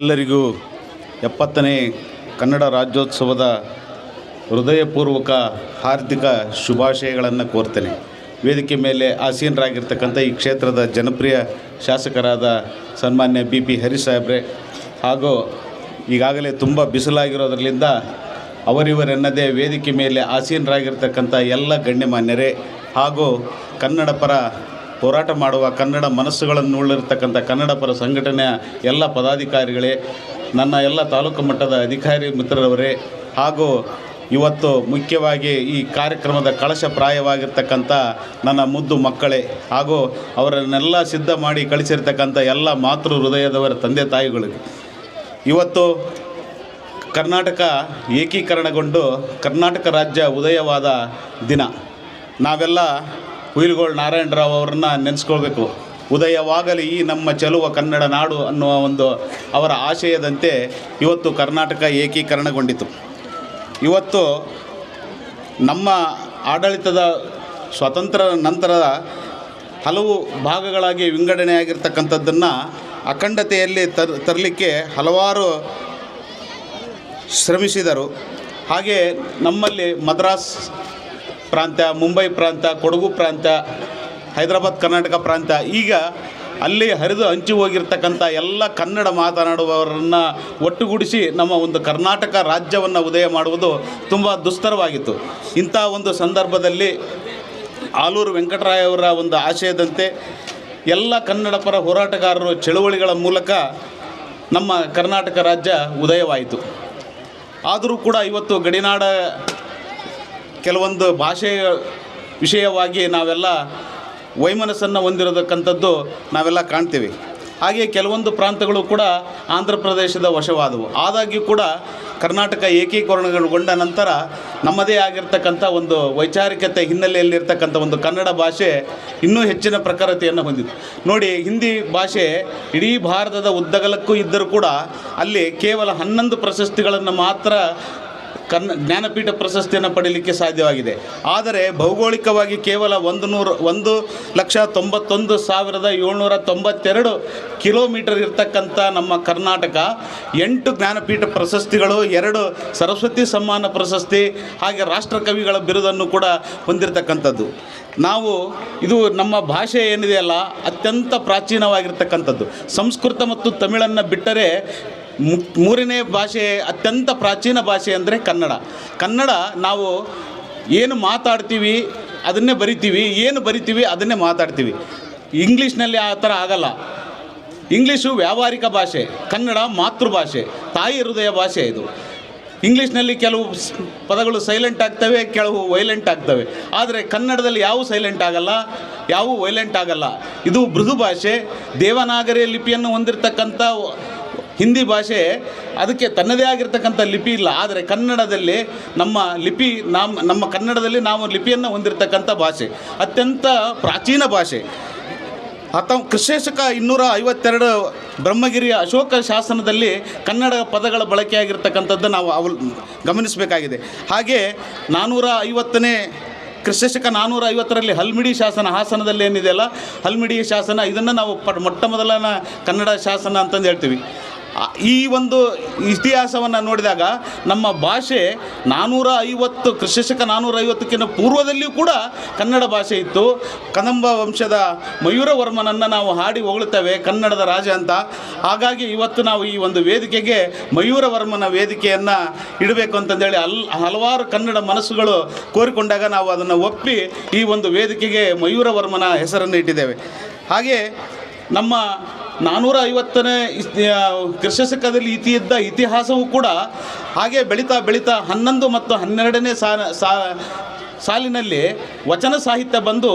ಎಲ್ಲರಿಗೂ ಎಪ್ಪತ್ತನೇ ಕನ್ನಡ ರಾಜ್ಯೋತ್ಸವದ ಹೃದಯಪೂರ್ವಕ ಹಾರ್ದಿಕ ಶುಭಾಶಯಗಳನ್ನು ಕೋರ್ತೇನೆ. ವೇದಿಕೆ ಮೇಲೆ ಆಸೀನರಾಗಿರ್ತಕ್ಕಂಥ ಈ ಕ್ಷೇತ್ರದ ಜನಪ್ರಿಯ ಶಾಸಕರಾದ ಸನ್ಮಾನ್ಯ ಬಿ ಪಿ ಸಾಹೇಬ್ರೆ ಹಾಗೂ ಈಗಾಗಲೇ ತುಂಬ ಬಿಸಿಲಾಗಿರೋದ್ರಲ್ಲಿಂದ ಅವರಿವರೆನ್ನದೇ ವೇದಿಕೆ ಮೇಲೆ ಆಸೀನರಾಗಿರ್ತಕ್ಕಂಥ ಎಲ್ಲ ಗಣ್ಯಮಾನ್ಯರೇ ಹಾಗೂ ಕನ್ನಡ ಪರ ಹೋರಾಟ ಮಾಡುವ ಕನ್ನಡ ಮನಸ್ಸುಗಳನ್ನು ಉಳ್ಳಿರ್ತಕ್ಕಂಥ ಕನ್ನಡ ಪರ ಸಂಘಟನೆಯ ಎಲ್ಲ ಪದಾಧಿಕಾರಿಗಳೇ, ನನ್ನ ಎಲ್ಲ ತಾಲೂಕು ಮಟ್ಟದ ಅಧಿಕಾರಿ ಮಿತ್ರರವರೇ, ಹಾಗೂ ಇವತ್ತು ಮುಖ್ಯವಾಗಿ ಈ ಕಾರ್ಯಕ್ರಮದ ಕಳಶಪ್ರಾಯವಾಗಿರ್ತಕ್ಕಂಥ ನನ್ನ ಮುದ್ದು ಮಕ್ಕಳೇ, ಹಾಗೂ ಅವರನ್ನೆಲ್ಲ ಸಿದ್ಧ ಮಾಡಿ ಕಳಿಸಿರ್ತಕ್ಕಂಥ ಎಲ್ಲ ಮಾತೃ ಹೃದಯದವರ ತಂದೆ ತಾಯಿಗಳಿಗೆ. ಇವತ್ತು ಕರ್ನಾಟಕ ಏಕೀಕರಣಗೊಂಡು ಕರ್ನಾಟಕ ರಾಜ್ಯ ಉದಯವಾದ ದಿನ. ನಾವೆಲ್ಲ ಹುಯಿಲ್ಗೋಳ್ ನಾರಾಯಣರಾವ್ ಅವ್ರನ್ನ ನೆನೆಸ್ಕೊಳ್ಬೇಕು. ಉದಯವಾಗಲಿ ಈ ನಮ್ಮ ಚೆಲುವ ಕನ್ನಡ ನಾಡು ಅನ್ನುವ ಒಂದು ಅವರ ಆಶಯದಂತೆ ಇವತ್ತು ಕರ್ನಾಟಕ ಏಕೀಕರಣಗೊಂಡಿತು. ಇವತ್ತು ನಮ್ಮ ಆಡಳಿತದ ಸ್ವತಂತ್ರ ನಂತರದ ಹಲವು ಭಾಗಗಳಾಗಿ ವಿಂಗಡಣೆಯಾಗಿರ್ತಕ್ಕಂಥದ್ದನ್ನು ಅಖಂಡತೆಯಲ್ಲಿ ತರ್, ತರಲಿಕ್ಕೆ ಹಲವಾರು ಶ್ರಮಿಸಿದರು. ಹಾಗೆ ನಮ್ಮಲ್ಲಿ ಮದ್ರಾಸ್ ಪ್ರಾಂತ್ಯ ಮುಂಬೈ ಪ್ರಾಂತ್ಯ ಕೊಡಗು ಪ್ರಾಂತ್ಯ ಹೈದರಾಬಾದ್, ಕರ್ನಾಟಕ ಪ್ರಾಂತ್ಯ ಈಗ ಅಲ್ಲಿ ಹರಿದು ಹಂಚಿ ಹೋಗಿರ್ತಕ್ಕಂಥ ಎಲ್ಲ ಕನ್ನಡ ಮಾತನಾಡುವವರನ್ನು ಒಟ್ಟುಗೂಡಿಸಿ ನಮ್ಮ ಒಂದು ಕರ್ನಾಟಕ ರಾಜ್ಯವನ್ನು ಉದಯ ಮಾಡುವುದು ತುಂಬ ದುಸ್ತರವಾಗಿತ್ತು. ಇಂಥ ಒಂದು ಸಂದರ್ಭದಲ್ಲಿ ಆಲೂರು ವೆಂಕಟರಾಯವರ ಒಂದು ಆಶಯದಂತೆ ಎಲ್ಲ ಕನ್ನಡ ಪರ ಹೋರಾಟಗಾರರು ಚಳುವಳಿಗಳ ಮೂಲಕ ನಮ್ಮ ಕರ್ನಾಟಕ ರಾಜ್ಯ ಉದಯವಾಯಿತು. ಆದರೂ ಕೂಡ ಇವತ್ತು ಗಡಿನಾಡ ಕೆಲವೊಂದು ಭಾಷೆಯ ವಿಷಯವಾಗಿ ನಾವೆಲ್ಲ ವೈಮನಸ್ಸನ್ನು ಹೊಂದಿರತಕ್ಕಂಥದ್ದು ನಾವೆಲ್ಲ ಕಾಣ್ತೀವಿ. ಹಾಗೆ ಕೆಲವೊಂದು ಪ್ರಾಂತಗಳು ಕೂಡ ಆಂಧ್ರ ಪ್ರದೇಶದ ವಶವಾದವು. ಆದಾಗ್ಯೂ ಕೂಡ ಕರ್ನಾಟಕ ಏಕೀಕರಣಗೊಂಡ ನಂತರ ನಮ್ಮದೇ ಆಗಿರ್ತಕ್ಕಂಥ ಒಂದು ವೈಚಾರಿಕತೆ ಹಿನ್ನೆಲೆಯಲ್ಲಿರ್ತಕ್ಕಂಥ ಒಂದು ಕನ್ನಡ ಭಾಷೆ ಇನ್ನೂ ಹೆಚ್ಚಿನ ಪ್ರಖರತೆಯನ್ನು ಹೊಂದಿತ್ತು ನೋಡಿ, ಹಿಂದಿ ಭಾಷೆ ಇಡೀ ಭಾರತದ ಉದ್ದಗಲಕ್ಕೂ ಇದ್ದರೂ ಕೂಡ ಅಲ್ಲಿ ಕೇವಲ ಹನ್ನೊಂದು ಪ್ರಶಸ್ತಿಗಳನ್ನು ಮಾತ್ರ ಕನ್ನ ಜ್ಞಾನಪೀಠ ಪ್ರಶಸ್ತಿಯನ್ನು ಪಡೆಯಲಿಕ್ಕೆ ಸಾಧ್ಯವಾಗಿದೆ. ಆದರೆ ಭೌಗೋಳಿಕವಾಗಿ ಕೇವಲ ಒಂದು ನೂರು, ಒಂದು ಲಕ್ಷ ತೊಂಬತ್ತೊಂದು ಸಾವಿರದ ಏಳ್ನೂರ ತೊಂಬತ್ತೆರಡು ಕಿಲೋಮೀಟರ್ ಇರ್ತಕ್ಕಂಥ ನಮ್ಮ ಕರ್ನಾಟಕ, ಎಂಟು ಜ್ಞಾನಪೀಠ ಪ್ರಶಸ್ತಿಗಳು, ಎರಡು ಸರಸ್ವತಿ ಸಮ್ಮಾನ ಪ್ರಶಸ್ತಿ, ಹಾಗೆ ರಾಷ್ಟ್ರಕವಿಗಳ ಬಿರುದನ್ನು ಕೂಡ ಹೊಂದಿರತಕ್ಕಂಥದ್ದು. ನಾವು ಇದು ನಮ್ಮ ಭಾಷೆ ಏನಿದೆಯಲ್ಲ, ಅತ್ಯಂತ ಪ್ರಾಚೀನವಾಗಿರ್ತಕ್ಕಂಥದ್ದು. ಸಂಸ್ಕೃತ ಮತ್ತು ತಮಿಳನ್ನು ಬಿಟ್ಟರೆ ಮೂರನೇ ಭಾಷೆ, ಅತ್ಯಂತ ಪ್ರಾಚೀನ ಭಾಷೆ ಅಂದರೆ ಕನ್ನಡ. ಕನ್ನಡ ನಾವು ಏನು ಮಾತಾಡ್ತೀವಿ, ಅದನ್ನೇ ಬರಿತೀವಿ, ಏನು ಬರಿತೀವಿ, ಅದನ್ನೇ ಮಾತಾಡ್ತೀವಿ. ಇಂಗ್ಲೀಷ್ನಲ್ಲಿ ಆ ಥರ ಆಗಲ್ಲ. ಇಂಗ್ಲೀಷು ವ್ಯಾವಹಾರಿಕ ಭಾಷೆ, ಕನ್ನಡ ಮಾತೃಭಾಷೆ, ತಾಯಿ ಹೃದಯ ಭಾಷೆ ಇದು. ಇಂಗ್ಲೀಷ್ನಲ್ಲಿ ಕೆಲವು ಪದಗಳು ಸೈಲೆಂಟ್ ಆಗ್ತವೆ, ಕೆಲವು ವೈಲೆಂಟ್ ಆಗ್ತವೆ. ಆದರೆ ಕನ್ನಡದಲ್ಲಿ ಯಾವ ಸೈಲೆಂಟ್ ಆಗಲ್ಲ, ಯಾವ ವೈಲೆಂಟ್ ಆಗಲ್ಲ. ಇದು ಮೃದು ಭಾಷೆ. ದೇವನಾಗರಿ ಲಿಪಿಯನ್ನು ಹೊಂದಿರತಕ್ಕಂಥ ಹಿಂದಿ ಭಾಷೆ ಅದಕ್ಕೆ ತನ್ನದೇ ಆಗಿರ್ತಕ್ಕಂಥ ಲಿಪಿ ಇಲ್ಲ. ಆದರೆ ಕನ್ನಡದಲ್ಲಿ ನಮ್ಮ ಲಿಪಿ ನಮ್ಮ ನಮ್ಮ ಕನ್ನಡದಲ್ಲಿ ನಾವು ಲಿಪಿಯನ್ನು ಹೊಂದಿರತಕ್ಕಂಥ ಭಾಷೆ. ಅತ್ಯಂತ ಪ್ರಾಚೀನ ಭಾಷೆ. ಹತ್ತ, ಕ್ರಿಸ್ತಶಕ ಇನ್ನೂರ ಐವತ್ತೆರಡು ಬ್ರಹ್ಮಗಿರಿಯ ಅಶೋಕ ಶಾಸನದಲ್ಲಿ ಕನ್ನಡ ಪದಗಳ ಬಳಕೆಯಾಗಿರ್ತಕ್ಕಂಥದ್ದು ನಾವು ಅವಲ್, ಗಮನಿಸಬೇಕಾಗಿದೆ. ಹಾಗೆ ನಾನ್ನೂರ ಐವತ್ತನೇ, ಕ್ರಿಸ್ತಶಕ ನಾನ್ನೂರ ಐವತ್ತರಲ್ಲಿ ಹಲ್ಮಿಡಿ ಶಾಸನ, ಹಾಸನದಲ್ಲಿ ಏನಿದೆಯಲ್ಲ? ಹಲ್ಮಿಡಿ ಶಾಸನ, ಇದನ್ನು ನಾವು ಪಟ್ ಮೊಟ್ಟ ಮೊದಲನ ಕನ್ನಡ ಶಾಸನ ಅಂತಂದು ಹೇಳ್ತೀವಿ. ಈ ಒಂದು ಇತಿಹಾಸವನ್ನು ನೋಡಿದಾಗ ನಮ್ಮ ಭಾಷೆ ನಾನ್ನೂರ ಐವತ್ತು ಕ್ರಿಸ್ತಶಕ ನಾನ್ನೂರ ಐವತ್ತಕ್ಕಿಂತ ಪೂರ್ವದಲ್ಲಿಯೂ ಕೂಡ ಕನ್ನಡ ಭಾಷೆ ಇತ್ತು. ಕದಂಬ ವಂಶದ ಮಯೂರವರ್ಮನನ್ನು ನಾವು ಹಾಡಿ ಹೊಗಳುತ್ತೇವೆ ಕನ್ನಡದ ರಾಜ ಅಂತ. ಹಾಗಾಗಿ ಇವತ್ತು ನಾವು ಈ ಒಂದು ವೇದಿಕೆಗೆ ಮಯೂರವರ್ಮನ ವೇದಿಕೆಯನ್ನು ಇಡಬೇಕು ಅಂತಂದೇಳಿ ಅಲ್, ಹಲವಾರು ಕನ್ನಡ ಮನಸ್ಸುಗಳು ಕೋರಿಕೊಂಡಾಗ ನಾವು ಅದನ್ನು ಒಪ್ಪಿ ಈ ಒಂದು ವೇದಿಕೆಗೆ ಮಯೂರವರ್ಮನ ಹೆಸರನ್ನು ಇಟ್ಟಿದ್ದೇವೆ. ಹಾಗೆ ನಮ್ಮ ನಾನ್ನೂರ ಐವತ್ತನೇ ಕ್ರಿಸ್ತಶಕದಲ್ಲಿ ಇತಿ ಇದ್ದ ಇತಿಹಾಸವೂ ಕೂಡ ಹಾಗೆ ಬೆಳೀತಾ ಬೆಳೀತಾ ಹನ್ನೊಂದು ಮತ್ತು ಹನ್ನೆರಡನೇ ಸಾಲಿನಲ್ಲಿ ವಚನ ಸಾಹಿತ್ಯ ಬಂದು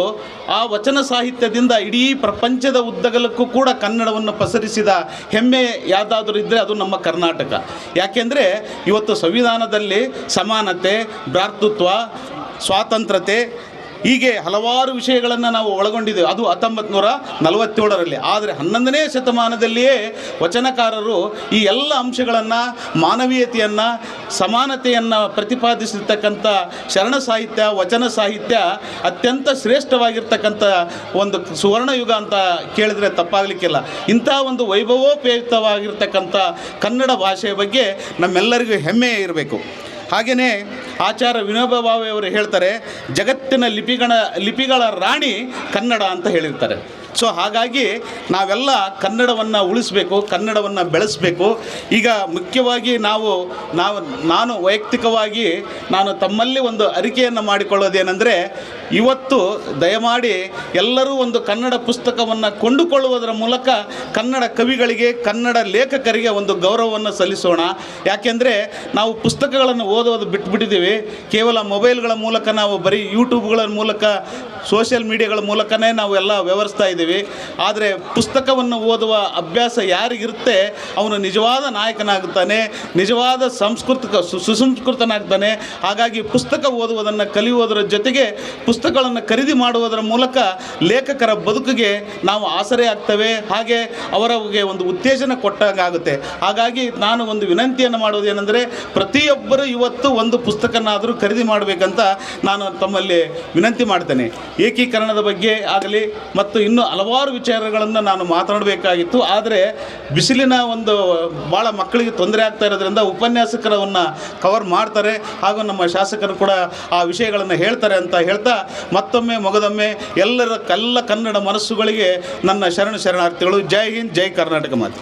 ಆ ವಚನ ಸಾಹಿತ್ಯದಿಂದ ಇಡೀ ಪ್ರಪಂಚದ ಉದ್ದಗಲಕ್ಕೂ ಕೂಡ ಕನ್ನಡವನ್ನು ಪಸರಿಸಿದ ಹೆಮ್ಮೆ ಯಾವುದಾದ್ರೂ ಇದ್ದರೆ ಅದು ನಮ್ಮ ಕರ್ನಾಟಕ. ಯಾಕೆಂದರೆ ಇವತ್ತು ಸಂವಿಧಾನದಲ್ಲಿ ಸಮಾನತೆ ಭ್ರಾತೃತ್ವ ಸ್ವಾತಂತ್ರ್ಯತೆ ಹೀಗೆ ಹಲವಾರು ವಿಷಯಗಳನ್ನು ನಾವು ಒಳಗೊಂಡಿದ್ದೇವೆ. ಅದು ಹತ್ತೊಂಬತ್ತು ನೂರ ನಲವತ್ತೇಳರಲ್ಲಿ. ಆದರೆ ಹನ್ನೊಂದನೇ ಶತಮಾನದಲ್ಲಿಯೇ ವಚನಕಾರರು ಈ ಎಲ್ಲ ಅಂಶಗಳನ್ನು, ಮಾನವೀಯತೆಯನ್ನು, ಸಮಾನತೆಯನ್ನು ಪ್ರತಿಪಾದಿಸಿರ್ತಕ್ಕಂಥ ಶರಣ ಸಾಹಿತ್ಯ, ವಚನ ಸಾಹಿತ್ಯ ಅತ್ಯಂತ ಶ್ರೇಷ್ಠವಾಗಿರ್ತಕ್ಕಂಥ ಒಂದು ಸುವರ್ಣಯುಗ ಅಂತ ಕೇಳಿದರೆ ತಪ್ಪಾಗಲಿಕ್ಕಿಲ್ಲ. ಇಂಥ ಒಂದು ವೈಭವೋಪೇತವಾಗಿರ್ತಕ್ಕಂಥ ಕನ್ನಡ ಭಾಷೆಯ ಬಗ್ಗೆ ನಮ್ಮೆಲ್ಲರಿಗೂ ಹೆಮ್ಮೆ ಇರಬೇಕು. ಹಾಗೆಯೇ ಆಚಾರ್ಯ ವಿನೋಬ ಭಾವೆ ಅವರು ಹೇಳ್ತಾರೆ ಜಗತ್ತಿನ ಲಿಪಿಗಳ ಲಿಪಿಗಳ ರಾಣಿ ಕನ್ನಡ ಅಂತ ಹೇಳಿರ್ತಾರೆ. ಸೊ ಹಾಗಾಗಿ ನಾವೆಲ್ಲ ಕನ್ನಡವನ್ನು ಉಳಿಸಬೇಕು, ಕನ್ನಡವನ್ನು ಬೆಳೆಸಬೇಕು. ಈಗ ಮುಖ್ಯವಾಗಿ ನಾವು ನಾವು, ನಾನು ವೈಯಕ್ತಿಕವಾಗಿ ನಾನು ತಮ್ಮಲ್ಲಿ ಒಂದು ಅರಿಕೆಯನ್ನು ಮಾಡಿಕೊಳ್ಳೋದೇನೆಂದರೆ, ಇವತ್ತು ದಯಮಾಡಿ ಎಲ್ಲರೂ ಒಂದು ಕನ್ನಡ ಪುಸ್ತಕವನ್ನು ಕೊಂಡುಕೊಳ್ಳುವುದರ ಮೂಲಕ ಕನ್ನಡ ಕವಿಗಳಿಗೆ, ಕನ್ನಡ ಲೇಖಕರಿಗೆ ಒಂದು ಗೌರವವನ್ನು ಸಲ್ಲಿಸೋಣ. ಯಾಕೆಂದರೆ ನಾವು ಪುಸ್ತಕಗಳನ್ನು ಓದೋದು ಬಿಟ್ಬಿಟ್ಟಿದ್ದೀವಿ. ಕೇವಲ ಮೊಬೈಲ್ಗಳ ಮೂಲಕ ನಾವು ಬರೀ ಯೂಟ್ಯೂಬ್ಗಳ ಮೂಲಕ ಸೋಷಿಯಲ್ ಮೀಡಿಯಾಗಳ ಮೂಲಕನೇ ನಾವು ಎಲ್ಲ ವ್ಯವಹರಿಸ್ತಾ ಇದ್ದೀವಿ. ಆದರೆ ಪುಸ್ತಕವನ್ನು ಓದುವ ಅಭ್ಯಾಸ ಯಾರಿಗಿರುತ್ತೆ? ಅವನು ನಿಜವಾದ ನಾಯಕನಾಗ್ತಾನೆ ನಿಜವಾದ ಸಾಂಸ್ಕೃತಿಕ ಸು, ಸುಸಂಸ್ಕೃತನಾಗ್ತಾನೆ. ಹಾಗಾಗಿ ಪುಸ್ತಕ ಓದುವುದನ್ನು, ಕಲಿಯುವುದರ ಜೊತೆಗೆ ಪುಸ್ತಕಗಳನ್ನು ಖರೀದಿ ಮಾಡುವುದರ ಮೂಲಕ ಲೇಖಕರ ಬದುಕಿಗೆ ನಾವು ಆಸರೆ ಆಗ್ತವೆ. ಹಾಗೆ ಅವರಿಗೆ ಒಂದು ಉತ್ತೇಜನ ಕೊಟ್ಟಾಗುತ್ತೆ ಹಾಗಾಗಿ ನಾನು ಒಂದು ವಿನಂತಿಯನ್ನು ಮಾಡೋದೇನೆಂದರೆ ಪ್ರತಿಯೊಬ್ಬರು ಇವತ್ತು ಒಂದು ಪುಸ್ತಕನಾದರೂ ಖರೀದಿ ಮಾಡಬೇಕಂತ ನಾನು ತಮ್ಮಲ್ಲಿ ವಿನಂತಿ ಮಾಡ್ತೇನೆ. ಏಕೀಕರಣದ ಬಗ್ಗೆ ಆಗಲಿ, ಮತ್ತು ಇನ್ನೂ ಹಲವಾರು ವಿಚಾರಗಳನ್ನು ನಾನು ಮಾತನಾಡಬೇಕಾಗಿತ್ತು ಆದರೆ ಬಿಸಿಲಿನ ಒಂದು ಭಾಳ ಮಕ್ಕಳಿಗೆ ತೊಂದರೆ ಆಗ್ತಾ ಇರೋದ್ರಿಂದ ಉಪನ್ಯಾಸಕರವನ್ನು ಕವರ್ ಮಾಡ್ತಾರೆ, ಹಾಗೂ ನಮ್ಮ ಶಾಸಕರು ಕೂಡ ಆ ವಿಷಯಗಳನ್ನು ಹೇಳ್ತಾರೆ ಅಂತ ಹೇಳ್ತಾ ಮತ್ತೊಮ್ಮೆ ಮೊಗದೊಮ್ಮೆ ಎಲ್ಲರ ಕಲ್ಲ ಕನ್ನಡ ಮನಸ್ಸುಗಳಿಗೆ ನನ್ನ ಶರಣ ಶರಣಾರ್ಥಿಗಳು, ಜೈ ಹಿಂದ್, ಜೈ ಕರ್ನಾಟಕ ಮಾತು.